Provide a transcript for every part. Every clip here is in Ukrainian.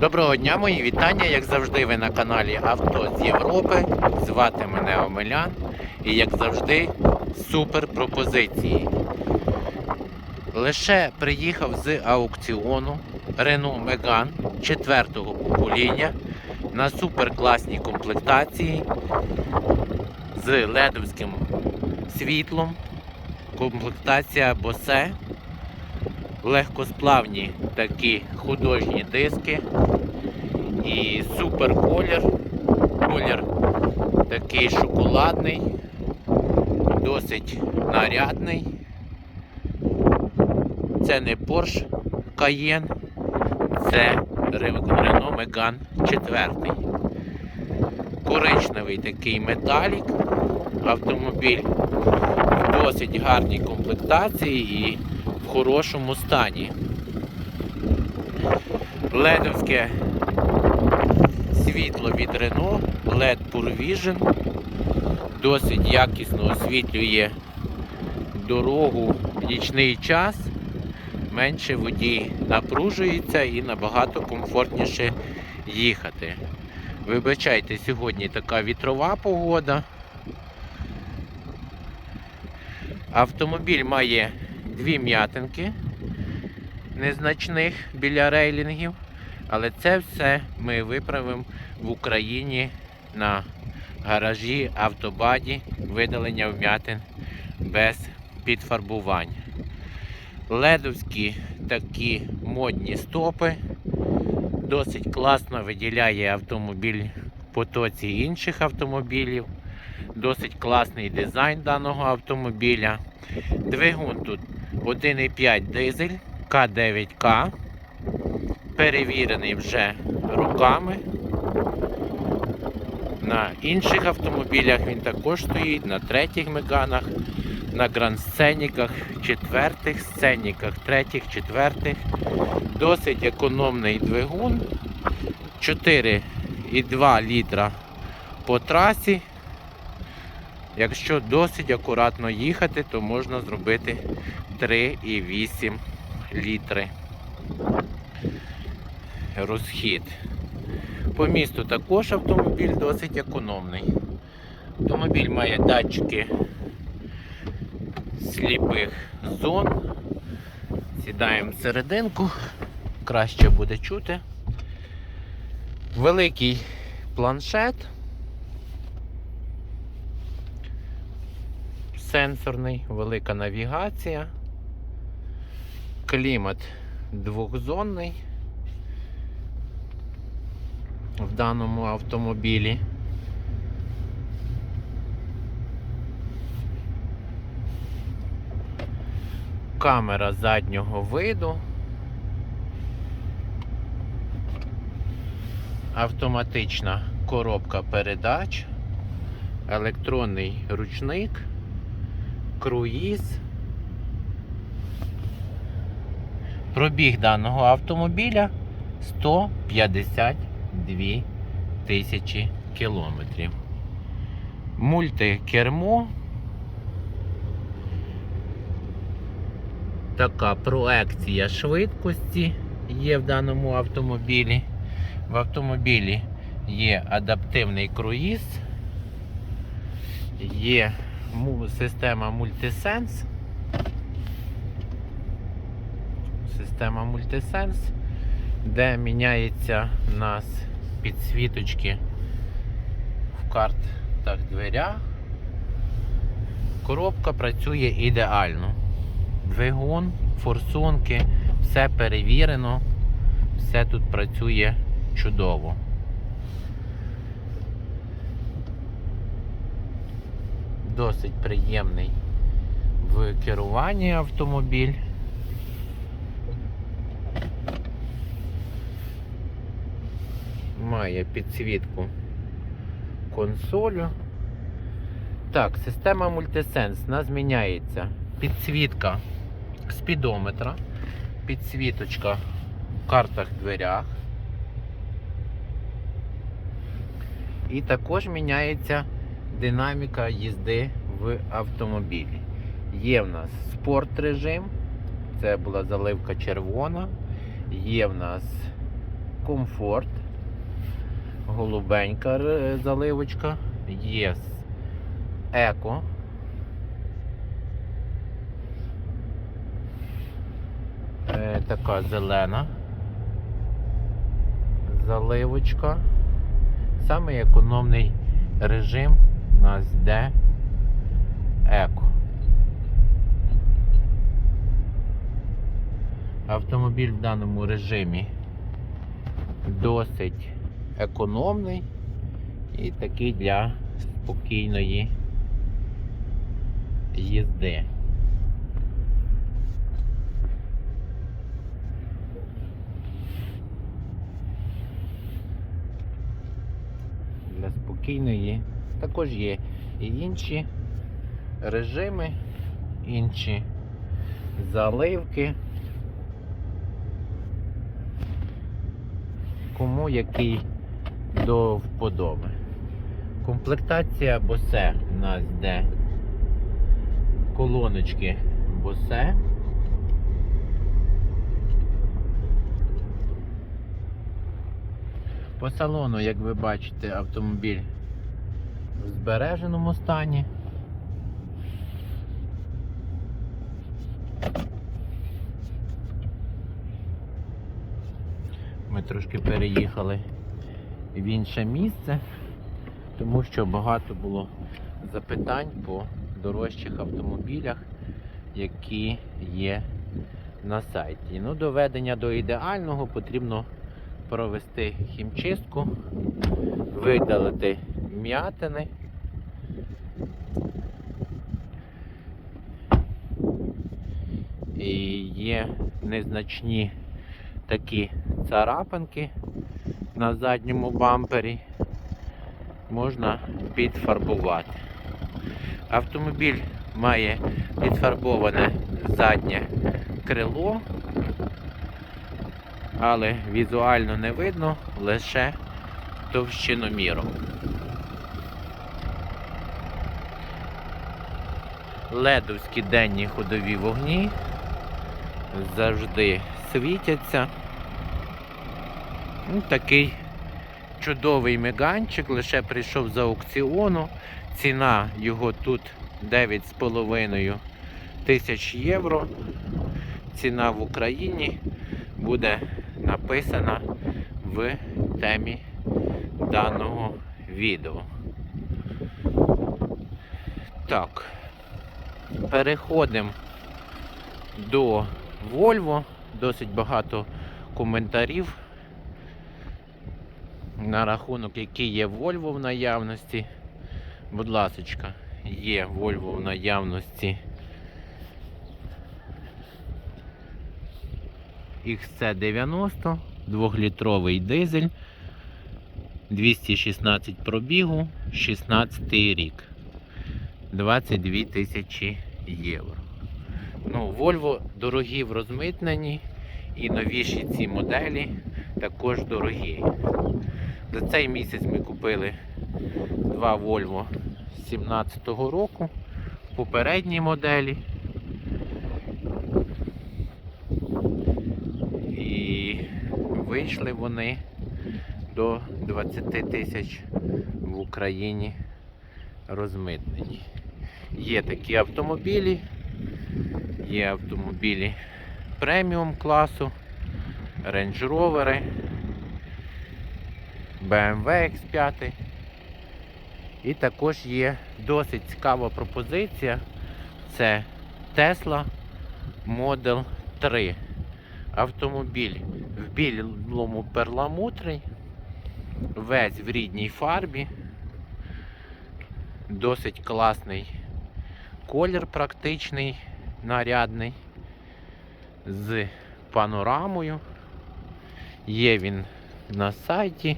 Доброго дня, мої вітання. Як завжди, ви на каналі Авто з Європи. Звати мене Омелян. І як завжди, супер пропозиції. Лише приїхав з аукціону Renault Megane 4-го покоління на суперкласній комплектації з ледовським світлом. Комплектація Bose легкосплавні такі художні диски і супер колір. Колір такий шоколадний, досить нарядний. Це не Porsche Cayenne, це Renault Megane 4. Коричневий такий металік. Автомобіль в досить гарній комплектації і в хорошому стані. Ледовське світло від Renault, LED Pure Vision досить якісно освітлює дорогу в нічний час. Менше водій напружується і набагато комфортніше їхати. Вибачайте, сьогодні така вітрова погода. Автомобіль має дві м'ятинки незначних біля рейлінгів, але це все ми виправимо в Україні на гаражі автобаді видалення вмятин без підфарбувань. Ледовські такі модні стопи. Досить класно виділяє автомобіль в потоці інших автомобілів. Досить класний дизайн даного автомобіля. Двигун тут 1,5 дизель К9К. Перевірений вже руками. На інших автомобілях він також стоїть, на третіх меганах, на гранд-сценіках, четвертих сценіках, третіх, четвертих. Досить економний двигун. 4,2 літра по трасі. Якщо досить акуратно їхати, то можна зробити 3,8 літри розхід. По місту також автомобіль досить економний. Автомобіль має датчики сліпих зон. Сідаємо в серединку, краще буде чути. Великий планшет. Сенсорний, велика навігація, клімат двохзонний в даному автомобілі. Камера заднього виду. Автоматична коробка передач, електронний ручник, круїз. Пробіг даного автомобіля 152 тисячі кілометрів. Мультикермо. Така проекція швидкості є в даному автомобілі. В автомобілі є адаптивний круїз, є система мультисенс. Система мультисенс, де міняється у нас підсвіточки в картах дверях. Коробка працює ідеально. Двигун, форсунки, все перевірено, все тут працює чудово. Досить приємний в керуванні автомобіль. Має підсвітку консолю. Так, система мультисенс у нас зміняється. Підсвітка спідометра, підсвіточка в картах дверях. І також міняється динаміка їзди в автомобілі. Є в нас спорт режим, це була заливка червона, є в нас комфорт. Голубенька заливочка. Є еко. Е, така зелена заливочка. Самий економний режим у нас йде еко. Автомобіль в даному режимі досить економний і такий для спокійної їзди. Для спокійної також є і інші режими, інші заливки. Кому який до вподоби. Комплектація босе у нас йде колоночки босе. По салону, як ви бачите, автомобіль в збереженому стані. Ми трошки переїхали в інше місце, тому що багато було запитань по дорожчих автомобілях, які є на сайті. Ну, доведення до ідеального потрібно провести хімчистку, видалити м'ятини. І є незначні такі царапинки на задньому бампері. Можна підфарбувати. Автомобіль має підфарбоване заднє крило, але візуально не видно лише товщиноміром. Ледовські денні ходові вогні завжди світяться. Ну, такий чудовий меганчик, лише прийшов з аукціону. Ціна його тут 9,5 тисяч євро. Ціна в Україні буде написана в темі даного відео. Так, переходимо до Volvo. Досить багато коментарів на рахунок, які є Volvo в наявності. Будь ласочка, є Volvo в наявності. XC90, 2-літровий дизель, 216 пробігу, 16 рік, 22 тисячі євро. Ну, Volvo дорогі в розмитненні і новіші ці моделі також дорогі. За цей місяць ми купили два Volvo 17-го року в попередній моделі. І вийшли вони до 20 тисяч в Україні розмитнені. Є такі автомобілі, є автомобілі преміум класу, Rover, BMW X5. І також є досить цікава пропозиція. Це Tesla Model 3. Автомобіль в білому перламутрі, весь в рідній фарбі. Досить класний колір практичний, нарядний, з панорамою. Є він на сайті,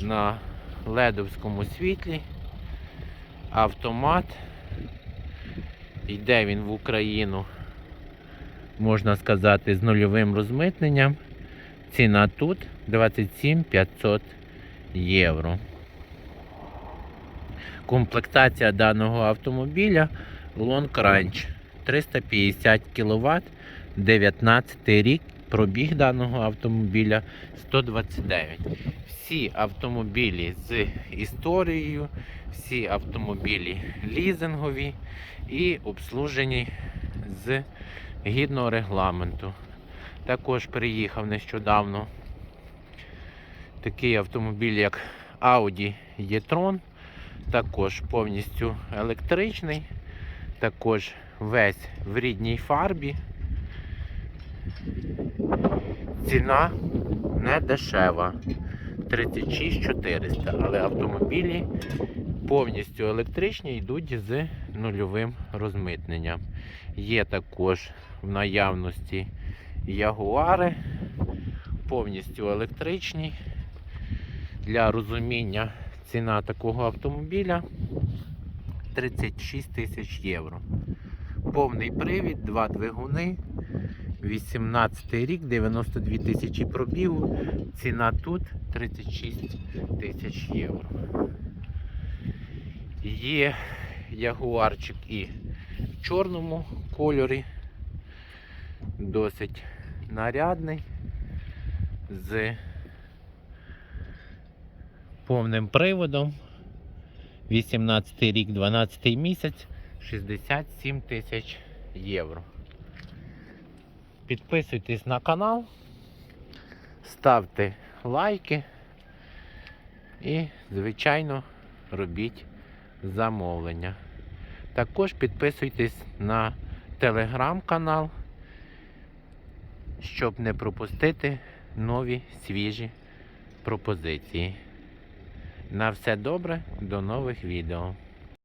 на ледовському світлі. Автомат. Йде він в Україну, можна сказати, з нульовим розмитненням. Ціна тут 27 500 євро. Комплектація даного автомобіля Long Range 350 кВт, 19 рік Пробіг даного автомобіля 129. Всі автомобілі з історією, всі автомобілі лізингові і обслужені з гідного регламенту. Також приїхав нещодавно такий автомобіль, як Audi e-tron, також повністю електричний, також весь в рідній фарбі. Ціна не дешева. 36 400, але автомобілі повністю електричні йдуть з нульовим розмитненням. Є також в наявності ягуари, повністю електричні. Для розуміння ціна такого автомобіля 36 тисяч євро. Повний привід, два двигуни, 18 рік, 92 тисячі пробігу. Ціна тут 36 тисяч євро. Є ягуарчик і в чорному кольорі. Досить нарядний. З повним приводом. 18 рік, 12 місяць, 67 тисяч євро. Підписуйтесь на канал, ставте лайки і, звичайно, робіть замовлення. Також підписуйтесь на телеграм-канал, щоб не пропустити нові свіжі пропозиції. На все добре, до нових відео.